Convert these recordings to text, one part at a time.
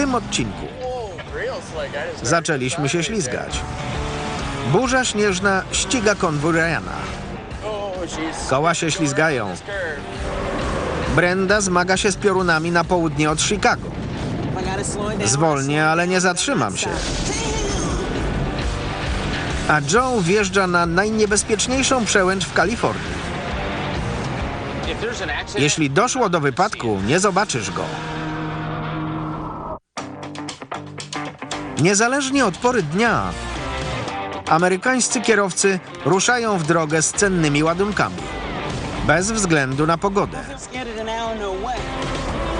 tym odcinku. Zaczęliśmy się ślizgać. Burza śnieżna ściga konwój Ryana. Koła się ślizgają. Brenda zmaga się z piorunami na południe od Chicago. Zwolnię, ale nie zatrzymam się. A Joe wjeżdża na najniebezpieczniejszą przełęcz w Kalifornii. Jeśli doszło do wypadku, nie zobaczysz go. Niezależnie od pory dnia, amerykańscy kierowcy ruszają w drogę z cennymi ładunkami. Bez względu na pogodę.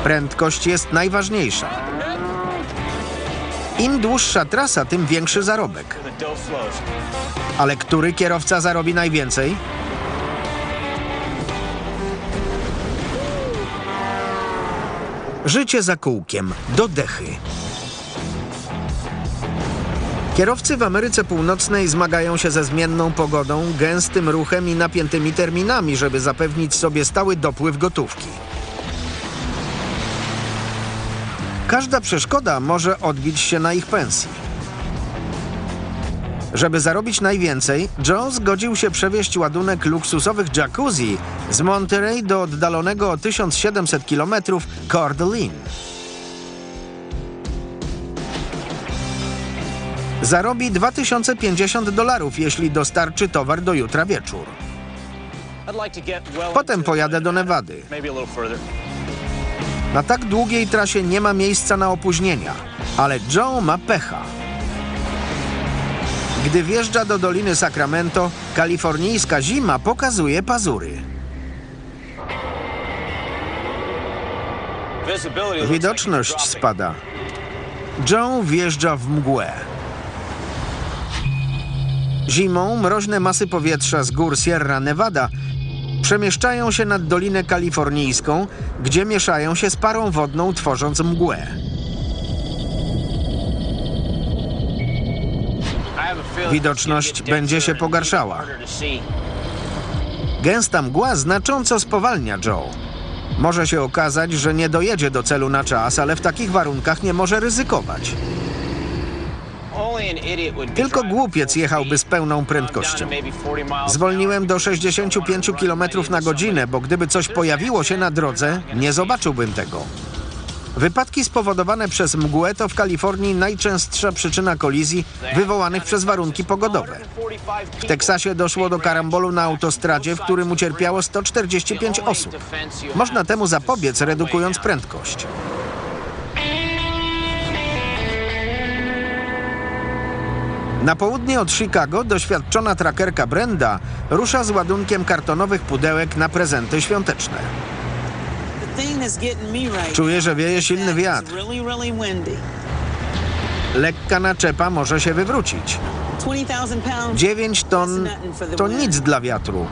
Prędkość jest najważniejsza. Im dłuższa trasa, tym większy zarobek. Ale który kierowca zarobi najwięcej? Życie za kółkiem, do dechy. Kierowcy w Ameryce Północnej zmagają się ze zmienną pogodą, gęstym ruchem i napiętymi terminami, żeby zapewnić sobie stały dopływ gotówki. Każda przeszkoda może odbić się na ich pensji. Żeby zarobić najwięcej, Joe zgodził się przewieźć ładunek luksusowych jacuzzi z Monterey do oddalonego o 1700 km Coeur d'Alene. Zarobi 2050 dolarów, jeśli dostarczy towar do jutra wieczór. Potem pojadę do Nevady. Na tak długiej trasie nie ma miejsca na opóźnienia, ale Joe ma pecha. Gdy wjeżdża do Doliny Sacramento, kalifornijska zima pokazuje pazury. Widoczność spada. Joe wjeżdża w mgłę. Zimą mroźne masy powietrza z gór Sierra Nevada przemieszczają się nad Dolinę Kalifornijską, gdzie mieszają się z parą wodną, tworząc mgłę. Widoczność będzie się pogarszała. Gęsta mgła znacząco spowalnia Joe. Może się okazać, że nie dojedzie do celu na czas, ale w takich warunkach nie może ryzykować. Tylko głupiec jechałby z pełną prędkością. Zwolniłem do 65 km na godzinę, bo gdyby coś pojawiło się na drodze, nie zobaczyłbym tego. Wypadki spowodowane przez mgłę to w Kalifornii najczęstsza przyczyna kolizji wywołanych przez warunki pogodowe. W Teksasie doszło do karambolu na autostradzie, w którym ucierpiało 145 osób. Można temu zapobiec, redukując prędkość. Na południe od Chicago doświadczona trakerka Brenda rusza z ładunkiem kartonowych pudełek na prezenty świąteczne. Czuję, że wieje silny wiatr. Lekka naczepa może się wywrócić. 9 ton to nic dla wiatru.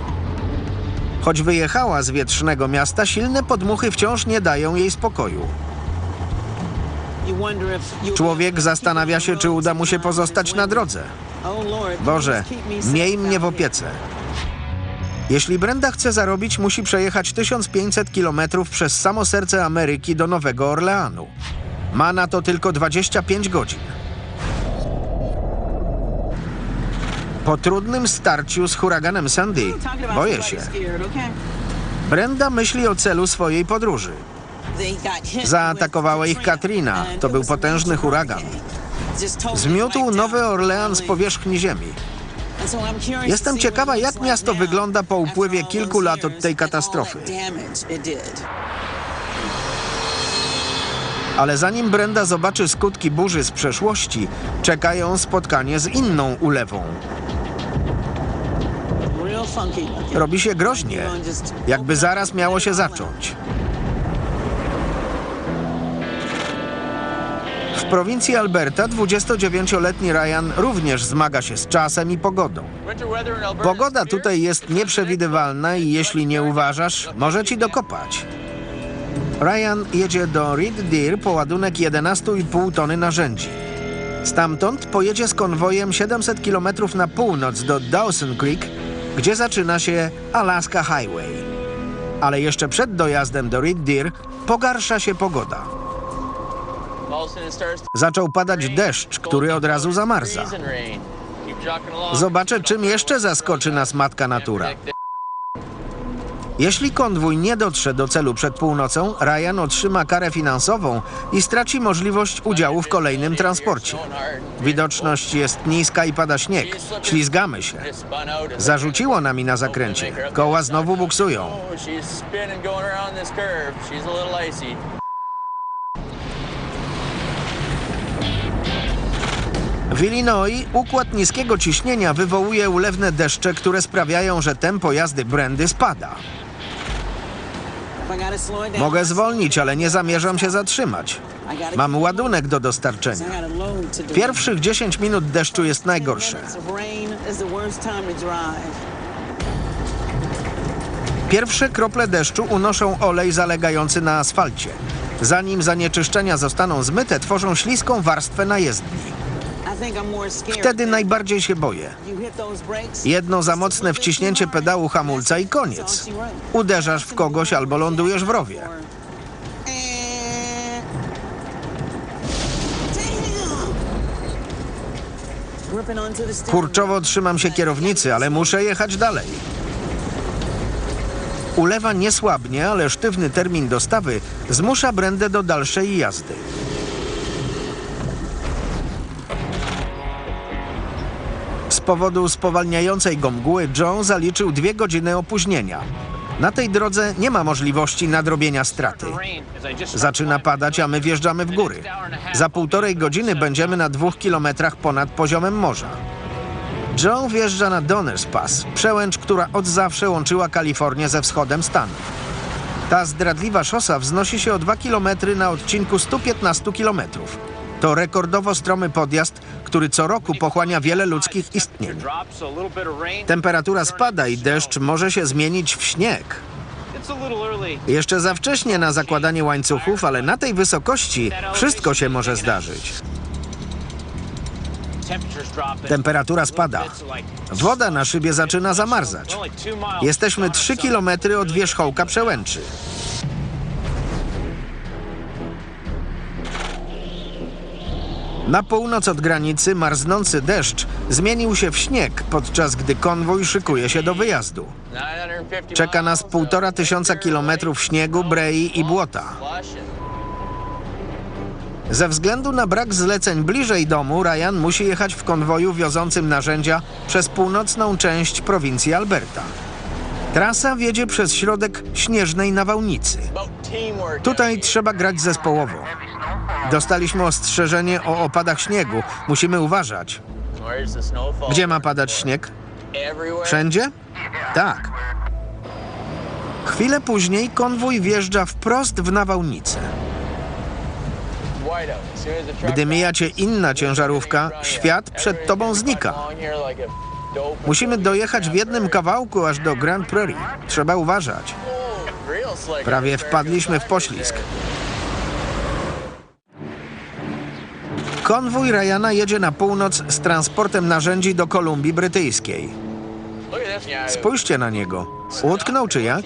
Choć wyjechała z wietrznego miasta, silne podmuchy wciąż nie dają jej spokoju. Człowiek zastanawia się, czy uda mu się pozostać na drodze. Boże, miej mnie w opiece. Jeśli Brenda chce zarobić, musi przejechać 1500 km przez samo serce Ameryki do Nowego Orleanu. Ma na to tylko 25 godzin. Po trudnym starciu z huraganem Sandy boję się. Brenda myśli o celu swojej podróży. Zaatakowała ich Katrina. To był potężny huragan. Zmiótł Nowy Orlean z powierzchni ziemi. Jestem ciekawa, jak miasto wygląda po upływie kilku lat od tej katastrofy. Ale zanim Brenda zobaczy skutki burzy z przeszłości, czeka ją spotkanie z inną ulewą. Robi się groźnie, jakby zaraz miało się zacząć. Prowincji Alberta 29-letni Ryan również zmaga się z czasem i pogodą. Pogoda tutaj jest nieprzewidywalna i jeśli nie uważasz, może ci dokopać. Ryan jedzie do Red Deer po ładunek 11,5 tony narzędzi. Stamtąd pojedzie z konwojem 700 km na północ do Dawson Creek, gdzie zaczyna się Alaska Highway. Ale jeszcze przed dojazdem do Red Deer pogarsza się pogoda. Zaczął padać deszcz, który od razu zamarza. Zobaczę, czym jeszcze zaskoczy nas matka natura. Jeśli konwój nie dotrze do celu przed północą, Ryan otrzyma karę finansową i straci możliwość udziału w kolejnym transporcie. Widoczność jest niska i pada śnieg. Ślizgamy się. Zarzuciło nami na zakręcie. Koła znowu buksują. W Illinois układ niskiego ciśnienia wywołuje ulewne deszcze, które sprawiają, że tempo jazdy Brandy spada. Mogę zwolnić, ale nie zamierzam się zatrzymać. Mam ładunek do dostarczenia. Pierwszych 10 minut deszczu jest najgorsze. Pierwsze krople deszczu unoszą olej zalegający na asfalcie. Zanim zanieczyszczenia zostaną zmyte, tworzą śliską warstwę na jezdni. Wtedy najbardziej się boję. Jedno za mocne wciśnięcie pedału hamulca i koniec. Uderzasz w kogoś albo lądujesz w rowie. Kurczowo trzymam się kierownicy, ale muszę jechać dalej. Ulewa nie słabnie, ale sztywny termin dostawy zmusza Brendę do dalszej jazdy. Powodu spowalniającej go mgły John zaliczył dwie godziny opóźnienia. Na tej drodze nie ma możliwości nadrobienia straty. Zaczyna padać, a my wjeżdżamy w góry. Za półtorej godziny będziemy na dwóch kilometrach ponad poziomem morza. John wjeżdża na Donners Pass, przełęcz, która od zawsze łączyła Kalifornię ze wschodem Stanów. Ta zdradliwa szosa wznosi się o 2 km na odcinku 115 km. To rekordowo stromy podjazd, który co roku pochłania wiele ludzkich istnień. Temperatura spada i deszcz może się zmienić w śnieg. Jeszcze za wcześnie na zakładanie łańcuchów, ale na tej wysokości wszystko się może zdarzyć. Temperatura spada. Woda na szybie zaczyna zamarzać. Jesteśmy 3 km od wierzchołka przełęczy. Na północ od granicy marznący deszcz zmienił się w śnieg, podczas gdy konwój szykuje się do wyjazdu. Czeka nas półtora tysiąca kilometrów śniegu, brei i błota. Ze względu na brak zleceń bliżej domu, Ryan musi jechać w konwoju wiozącym narzędzia przez północną część prowincji Alberta. Trasa wiedzie przez środek śnieżnej nawałnicy. Tutaj trzeba grać zespołowo. Dostaliśmy ostrzeżenie o opadach śniegu. Musimy uważać. Gdzie ma padać śnieg? Wszędzie? Tak. Chwilę później konwój wjeżdża wprost w nawałnicę. Gdy mija cię inna ciężarówka, świat przed tobą znika. Musimy dojechać w jednym kawałku aż do Grand Prairie. Trzeba uważać. Prawie wpadliśmy w poślizg. Konwój Ryana jedzie na północ z transportem narzędzi do Kolumbii Brytyjskiej. Spójrzcie na niego. Utknął czy jak?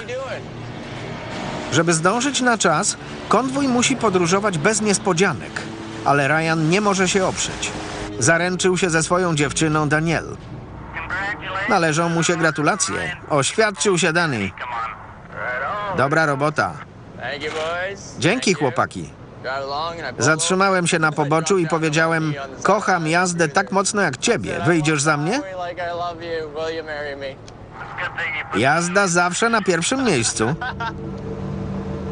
Żeby zdążyć na czas, konwój musi podróżować bez niespodzianek. Ale Ryan nie może się oprzeć. Zaręczył się ze swoją dziewczyną Daniel. Należą mu się gratulacje. Oświadczył się Dany. Dobra robota. Dzięki chłopaki. Zatrzymałem się na poboczu i powiedziałem: Kocham jazdę tak mocno jak ciebie. Wyjdziesz za mnie? Jazda zawsze na pierwszym miejscu.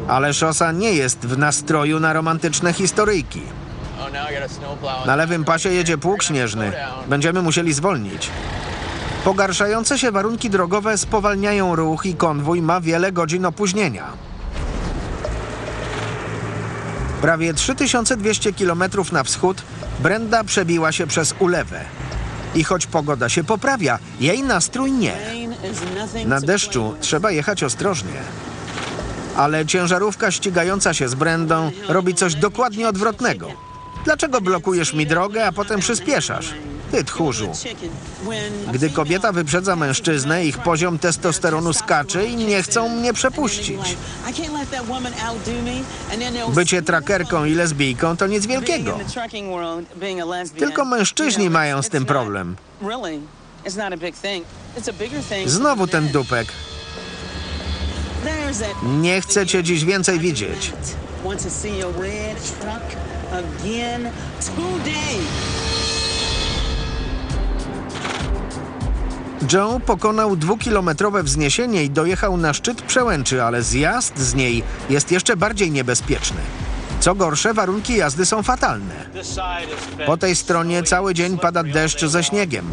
Ale szosa nie jest w nastroju na romantyczne historyjki. Na lewym pasie jedzie pług śnieżny. Będziemy musieli zwolnić. Pogarszające się warunki drogowe spowalniają ruch i konwój ma wiele godzin opóźnienia. Prawie 3200 km na wschód Brenda przebiła się przez ulewę. I choć pogoda się poprawia, jej nastrój nie. Na deszczu trzeba jechać ostrożnie. Ale ciężarówka ścigająca się z Brendą robi coś dokładnie odwrotnego. Dlaczego blokujesz mi drogę, a potem przyspieszasz? Ty tchórzu. Gdy kobieta wyprzedza mężczyznę, ich poziom testosteronu skacze i nie chcą mnie przepuścić. Bycie trakerką i lesbijką to nic wielkiego. Tylko mężczyźni mają z tym problem. Znowu ten dupek. Nie chcę cię dziś więcej widzieć. Joe pokonał dwukilometrowe wzniesienie i dojechał na szczyt przełęczy, ale zjazd z niej jest jeszcze bardziej niebezpieczny. Co gorsze, warunki jazdy są fatalne. Po tej stronie cały dzień pada deszcz ze śniegiem.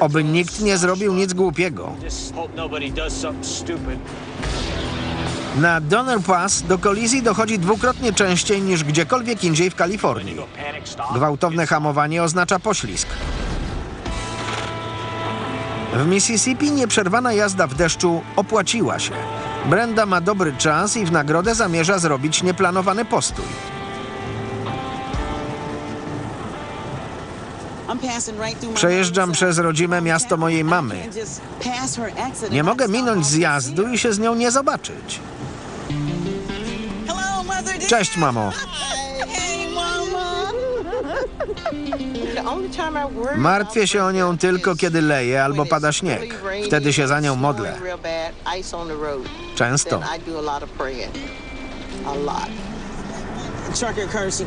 Oby nikt nie zrobił nic głupiego. Na Donner Pass do kolizji dochodzi dwukrotnie częściej niż gdziekolwiek indziej w Kalifornii. Gwałtowne hamowanie oznacza poślizg. W Mississippi nieprzerwana jazda w deszczu opłaciła się. Brenda ma dobry czas i w nagrodę zamierza zrobić nieplanowany postój. Przejeżdżam przez rodzime miasto mojej mamy. Nie mogę minąć zjazdu i się z nią nie zobaczyć. Cześć, mamo. Martwię się o nią tylko, kiedy leje albo pada śnieg. Wtedy się za nią modlę. Często.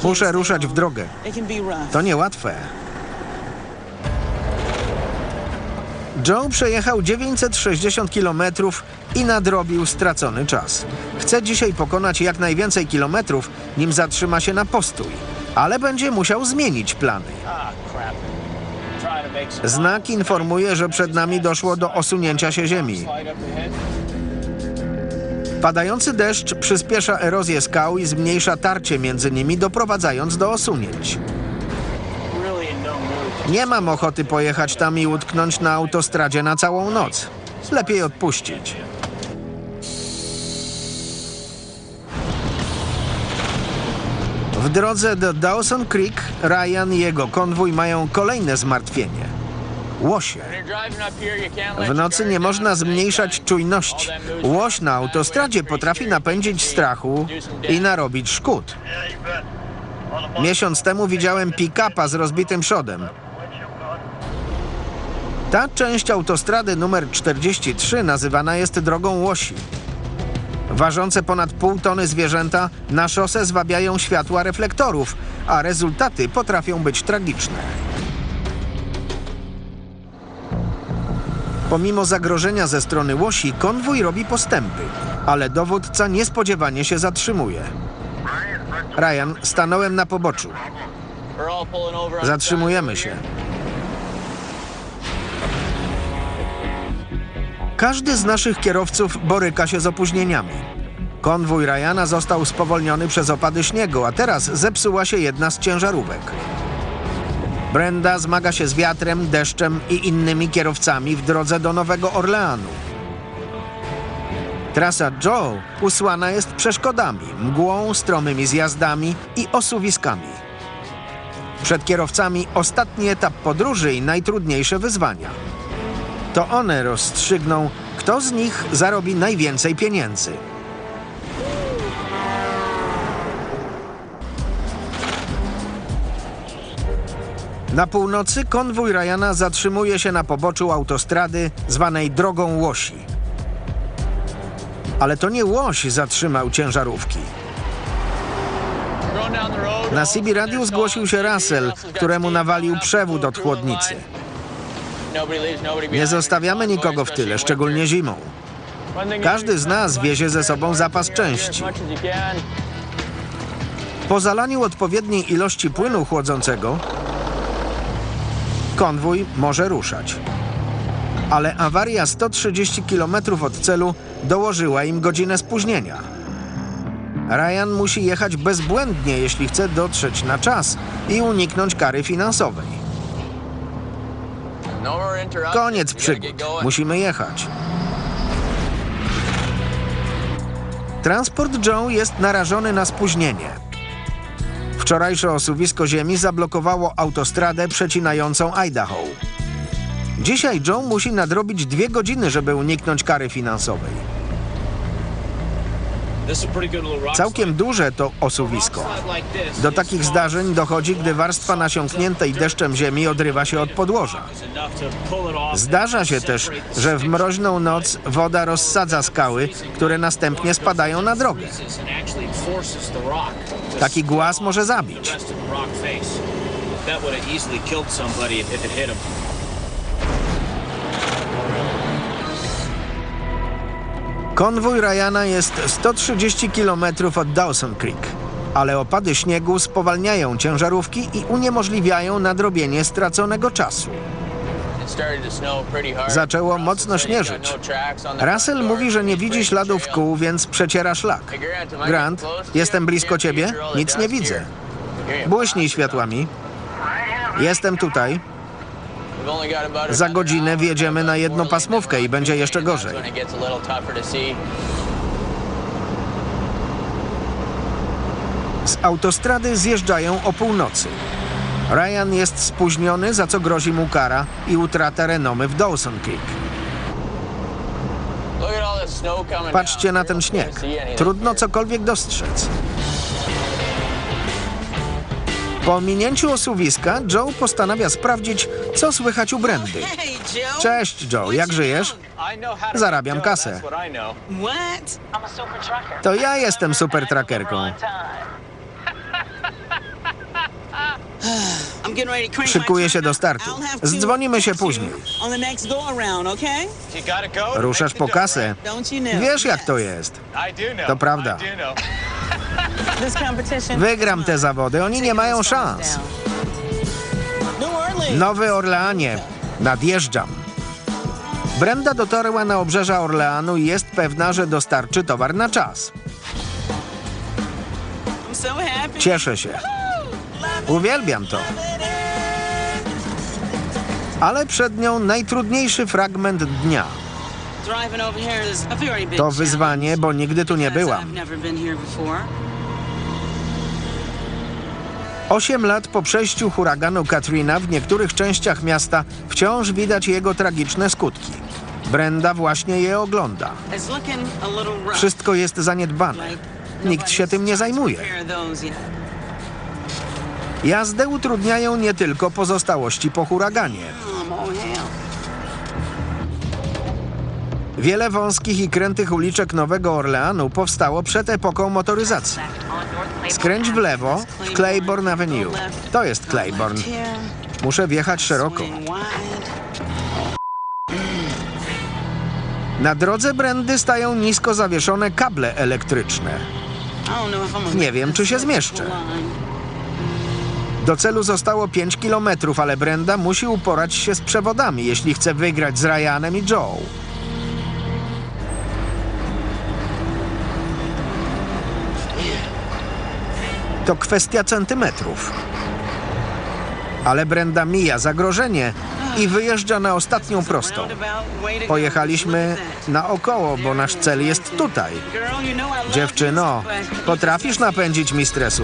Muszę ruszać w drogę. To niełatwe. Joe przejechał 960 km i nadrobił stracony czas. Chce dzisiaj pokonać jak najwięcej kilometrów, nim zatrzyma się na postój, ale będzie musiał zmienić plany. Znak informuje, że przed nami doszło do osunięcia się ziemi. Padający deszcz przyspiesza erozję skał i zmniejsza tarcie między nimi, doprowadzając do osunięć. Nie mam ochoty pojechać tam i utknąć na autostradzie na całą noc. Lepiej odpuścić. W drodze do Dawson Creek Ryan i jego konwój mają kolejne zmartwienie. Łosie. W nocy nie można zmniejszać czujności. Łoś na autostradzie potrafi napędzić strachu i narobić szkód. Miesiąc temu widziałem pick-upa z rozbitym przodem. Ta część autostrady numer 43 nazywana jest drogą łosi. Ważące ponad pół tony zwierzęta na szosę zwabiają światła reflektorów, a rezultaty potrafią być tragiczne. Pomimo zagrożenia ze strony łosi, konwój robi postępy, ale dowódca niespodziewanie się zatrzymuje. Ryan, stanąłem na poboczu. Zatrzymujemy się. Każdy z naszych kierowców boryka się z opóźnieniami. Konwój Ryana został spowolniony przez opady śniegu, a teraz zepsuła się jedna z ciężarówek. Brenda zmaga się z wiatrem, deszczem i innymi kierowcami w drodze do Nowego Orleanu. Trasa Joe usłana jest przeszkodami, mgłą, stromymi zjazdami i osuwiskami. Przed kierowcami ostatni etap podróży i najtrudniejsze wyzwania. To one rozstrzygną, kto z nich zarobi najwięcej pieniędzy. Na północy konwój Ryana zatrzymuje się na poboczu autostrady zwanej Drogą Łosi. Ale to nie łoś zatrzymał ciężarówki. Na CB Radio zgłosił się Russell, któremu nawalił przewód od chłodnicy. Nie zostawiamy nikogo w tyle, szczególnie zimą. Każdy z nas wiezie ze sobą zapas części. Po zalaniu odpowiedniej ilości płynu chłodzącego konwój może ruszać. Ale awaria 130 km od celu dołożyła im godzinę spóźnienia. Ryan musi jechać bezbłędnie, jeśli chce dotrzeć na czas i uniknąć kary finansowej. Koniec przygód. Musimy jechać. Transport Joe jest narażony na spóźnienie. Wczorajsze osuwisko ziemi zablokowało autostradę przecinającą Idaho. Dzisiaj Joe musi nadrobić dwie godziny, żeby uniknąć kary finansowej. Całkiem duże to osuwisko. Do takich zdarzeń dochodzi, gdy warstwa nasiąkniętej deszczem ziemi odrywa się od podłoża. Zdarza się też, że w mroźną noc woda rozsadza skały, które następnie spadają na drogę. Taki głaz może zabić. Konwój Ryana jest 130 km od Dawson Creek, ale opady śniegu spowalniają ciężarówki i uniemożliwiają nadrobienie straconego czasu. Zaczęło mocno śnieżyć. Russell mówi, że nie widzi śladów kół, więc przeciera szlak. Grant, jestem blisko ciebie, nic nie widzę. Błyśnij światłami. Jestem tutaj. Za godzinę wjedziemy na jedną pasmówkę i będzie jeszcze gorzej. Z autostrady zjeżdżają o północy. Ryan jest spóźniony, za co grozi mu kara i utrata renomy w Dawson Creek. Patrzcie na ten śnieg. Trudno cokolwiek dostrzec. Po minięciu osuwiska Joe postanawia sprawdzić, co słychać u Brandy. Cześć Joe, jak żyjesz? Zarabiam kasę. To ja jestem super trackerką. Szykuję się do startu. Zdzwonimy się później. Ruszasz po kasę. Wiesz jak to jest. To prawda. Wygram te zawody, oni nie mają szans. Nowy Orleanie. Nadjeżdżam. Brenda dotarła na obrzeża Orleanu i jest pewna, że dostarczy towar na czas. Cieszę się. Uwielbiam to. Ale przed nią najtrudniejszy fragment dnia. To wyzwanie, bo nigdy tu nie byłam. Osiem lat po przejściu huraganu Katrina w niektórych częściach miasta wciąż widać jego tragiczne skutki. Brenda właśnie je ogląda. Wszystko jest zaniedbane. Nikt się tym nie zajmuje. Jazdę utrudniają nie tylko pozostałości po huraganie. Wiele wąskich i krętych uliczek Nowego Orleanu powstało przed epoką motoryzacji. Skręć w lewo w Claiborne Avenue. To jest Claiborne. Muszę wjechać szeroko. Na drodze Brendy stają nisko zawieszone kable elektryczne. Nie wiem, czy się zmieszczę. Do celu zostało 5 kilometrów, ale Brenda musi uporać się z przewodami, jeśli chce wygrać z Ryanem i Joe. To kwestia centymetrów. Ale Brenda mija zagrożenie i wyjeżdża na ostatnią prostą. Pojechaliśmy naokoło, bo nasz cel jest tutaj. Dziewczyno, potrafisz napędzić mi stresu.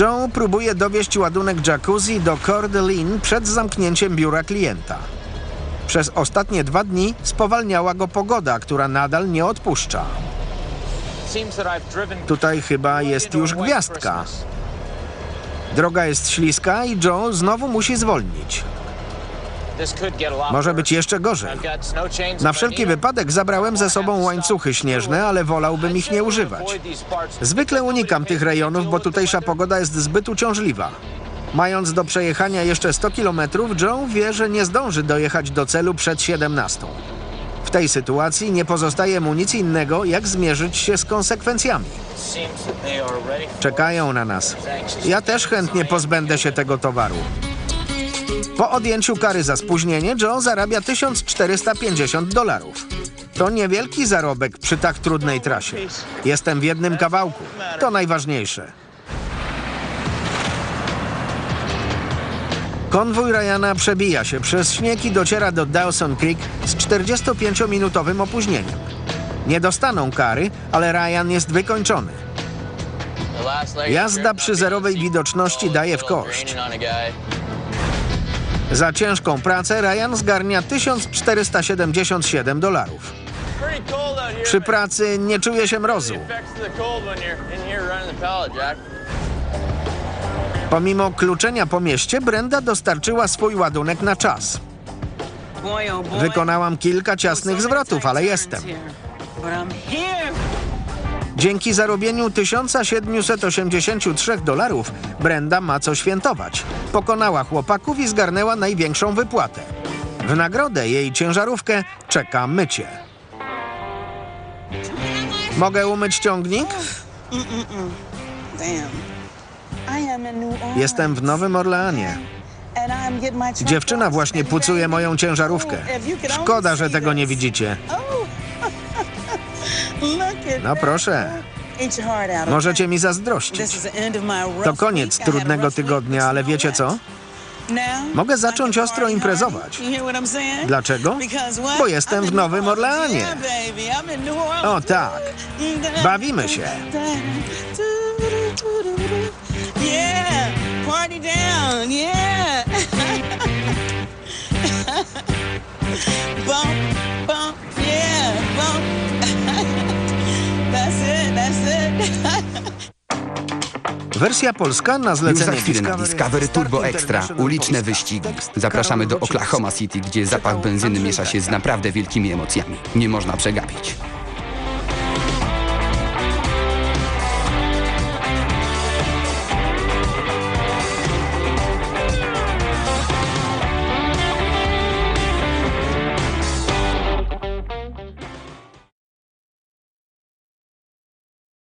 Joe próbuje dowieść ładunek jacuzzi do Coeur d'Alene przed zamknięciem biura klienta. Przez ostatnie dwa dni spowalniała go pogoda, która nadal nie odpuszcza. Tutaj chyba jest już gwiazdka. Droga jest śliska i Joe znowu musi zwolnić. Może być jeszcze gorzej. Na wszelki wypadek zabrałem ze sobą łańcuchy śnieżne, ale wolałbym ich nie używać. Zwykle unikam tych rejonów, bo tutejsza pogoda jest zbyt uciążliwa. Mając do przejechania jeszcze 100 km, Joe wie, że nie zdąży dojechać do celu przed 17. W tej sytuacji nie pozostaje mu nic innego, jak zmierzyć się z konsekwencjami. Czekają na nas. Ja też chętnie pozbędę się tego towaru. Po odjęciu kary za spóźnienie Joe zarabia 1450 dolarów. To niewielki zarobek przy tak trudnej trasie. Jestem w jednym kawałku. To najważniejsze. Konwój Ryana przebija się przez śnieg i dociera do Dawson Creek z 45-minutowym opóźnieniem. Nie dostaną kary, ale Ryan jest wykończony. Jazda przy zerowej widoczności daje w kość. Za ciężką pracę Ryan zgarnia 1477 dolarów. Przy pracy nie czuje się mrozu. Pomimo kluczenia po mieście, Brenda dostarczyła swój ładunek na czas. Wykonałam kilka ciasnych zwrotów, ale jestem. Dzięki zarobieniu 1783 dolarów Brenda ma co świętować. Pokonała chłopaków i zgarnęła największą wypłatę. W nagrodę jej ciężarówkę czeka mycie. Mogę umyć ciągnik? Jestem w Nowym Orleanie. Dziewczyna właśnie pucuje moją ciężarówkę. Szkoda, że tego nie widzicie. No proszę, możecie mi zazdrościć. To koniec trudnego tygodnia, ale wiecie co? Mogę zacząć ostro imprezować. Dlaczego? Bo jestem w Nowym Orleanie. O tak, bawimy się. Party down, yeah. bump, bump, yeah, bump. that's it, that's it. Wersja polska na Już zlecenie za chwilę na Discovery Turbo Extra uliczne wyścigi. Tekst Zapraszamy do Wojciechowski. Oklahoma City, gdzie zapach benzyny miesza się z naprawdę wielkimi emocjami. Nie można przegapić.